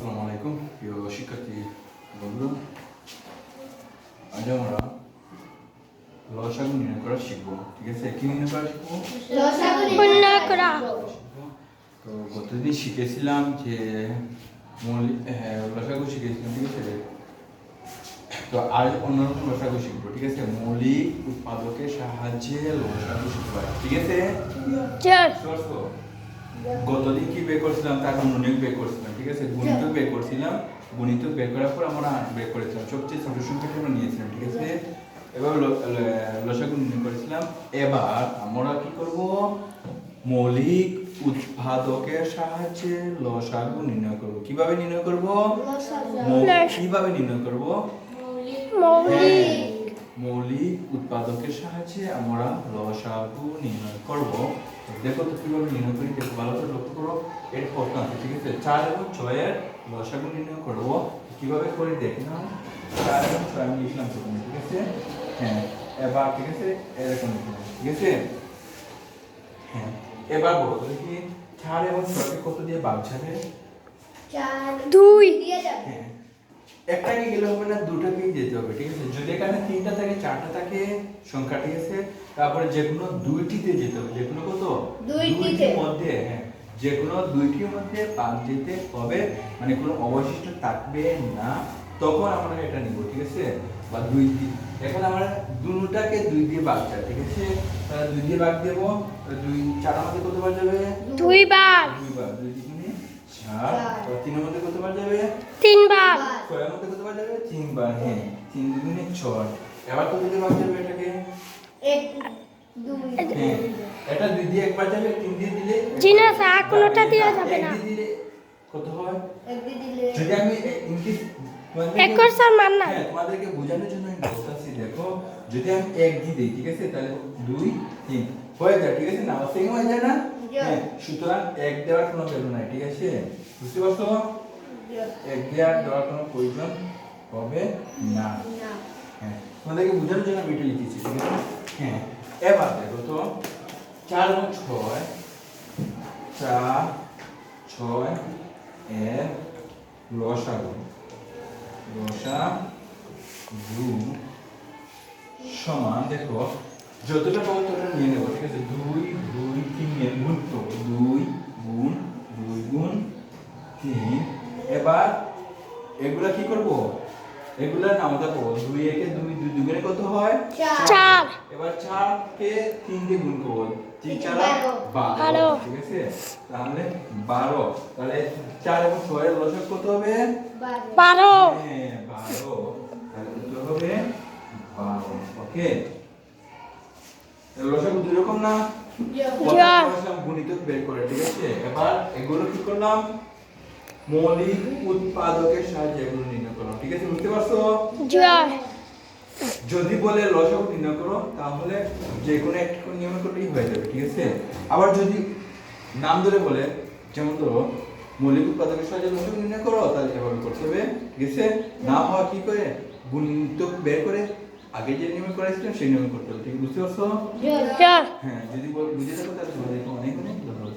আসসালামু আলাইকুম প্রিয় শিক্ষার্থী বন্ধুরা আজ আমরা লসাগু নির্ণয় করা শিখব ঠিক আছে কি নির্ণয় করা শিখব করা তো গতদিন শিখেছিলাম যে মৌলিক লসাগু শিখেছিলাম ঠিক আছে তো আজ অন্যরকম লসাগু শিখব ঠিক আছে মৌলিক উৎপাদকের সাহায্যে লসাগু শিখব ঠিক আছে? গতদিন কি বের করছিলাম? তারপর মনে বের করছিলাম ঠিক আছে? গণিত বের করছিলাম। গণিত বের করার পর আমরা বের করেছিলাম। সবচেয়ে ছোট সংখ্যাটা আমরা নিয়েছিলাম ঠিক আছে? এবার লসাগু নির্ণয় করেছিলাম। এবার আমরা কি করব? মৌলিক উৎপাদকের সাহায্যে লসাগু নির্ণয় করব। কীভাবে নির্ণয় করব? কীভাবে নির্ণয় করব? মৌলিক উৎপাদকের সাহায্যে আমরা লসাগু নির্ণয় করব। দেখো তো কীভাবে নির্ণয় করি দেখো ভালো করে লক্ষ্য করো। এর প্রশ্ন আছে ঠিক আছে? চার এবং ছয়ের লসাগু নির্ণয় করব। কীভাবে করি দেখি না? চার এবং ছয় আমি লিখলাম প্রথমে ঠিক আছে? হ্যাঁ এবার ঠিক আছে? এরকম ঠিক আছে? হ্যাঁ এবার বলো দেখি চার এবং ছয়কে কত দিয়ে ভাগ যাবে? দুই। হ্যাঁ একটাকে গেলে হবে না দুটাকেই যেতে হবে ঠিক আছে? যদি এখানে তিনটা থাকে চারটা থাকে সংখ্যা ঠিক আছে তারপরে যে কোনো দুইটিতে যেতে হবে। যে কোনো কত দুইটির মধ্যে হ্যাঁ। যে কোনো দুইটির মধ্যে বাদ যেতে হবে মানে কোনো অবশিষ্ট থাকবে না তখন আমরা এটা নিব ঠিক আছে? বা দুই দি- এখন আমরা দুটাকে দুই দিয়ে ভাগ চাই ঠিক আছে? দুই দিয়ে ভাগ দেবো দুই চার মধ্যে কতবার যাবে? দুই বার দুইবার দুই চার তারপর তিনের মধ্যে কতবার যাবে? তিন বার ছয়ের মধ্যে কতবার যাবে? তিনবার হ্যাঁ তিন দুগুণে ছয়। এবার কত দিয়ে ভাগ যাবে এটাকে। হ্যাঁ। এটা দুই দিয়ে একবার যাবে তিন দিয়ে দিলে জি না, স্যার, কোনোটা দেওয়া যাবে না। দিয়ে দিলে কত হয় যদি আমি ইংলিশ এক স্যার মান না হ্যাঁ তোমাদেরকে বোঝানোর জন্য আমি বলতেছি দেখো যদি আমি এক দিয়ে দিই ঠিক আছে? তাহলে দুই তিন। হয়ে যায় ঠিক আছে? না সেম হয়ে যায় না. হ্যাঁ সুতরাং এক দেওয়ার কোনো ভ্যালু নাই ঠিক আছে? বুঝতে পারছ এক দেওয়ার দেওয়ার কোনো প্রয়োজন হবে না। হ্যাঁ তোমাদেরকে বোঝানোর জন্য আমি এটা লিখেছি ঠিক আছে? হ্যাঁ এবার দেখো তো চার এবং ছয় চার ছয় এর লসাগু। লসা গু সমান দেখো যতটা পাবো ততটা নিয়ে নেব ঠিক আছে? দুই দুই তিন গুণ তো দুই গুণ দুই গুণ তিন এবার এগুলা কি করব? এগুলা নামতা পাবো দুই একে দুই দুই দুগুণে কত হয়? চার। এবার চারকে তিন দিয়ে গুণ করব। তিন চার বারো। ঠিক আছে? তাহলে বারো। তাহলে চার এবং ছয়ের লসক কত হবে? বারো। হ্যাঁ, বারো। তাহলে উত্তর হবে? বারো। ওকে। লসাগু দুই রকম না? গুণিত বের করে ঠিক আছে? এবার এগুলো কি করলাম? মৌলিক উৎপাদকের সাহায্যে এগুলো নির্ণয় করো। ঠিক আছে বুঝতে পারছ? যদি বলে লসক নির্ণয় করো তাহলে যে কোনো একটা নিয়ম করলেই হয়ে যাবে ঠিক আছে? আবার যদি নাম ধরে বলে যেমন ধরো মৌলিক উৎপাদকের সাহায্যে লসক নির্ণয় করো তাহলে এভাবে করতে হবে ঠিক আছে? না হওয়া কি করে? গুণিত বের করে আগে যে নিয়মে করেছিলাম সেই নিয়মে করতে হবে ঠিক? বুঝতে পারছ? হ্যাঁ যদি বল- বুঝে থাকো তাহলে অনেক অনেক ধন্যবাদ।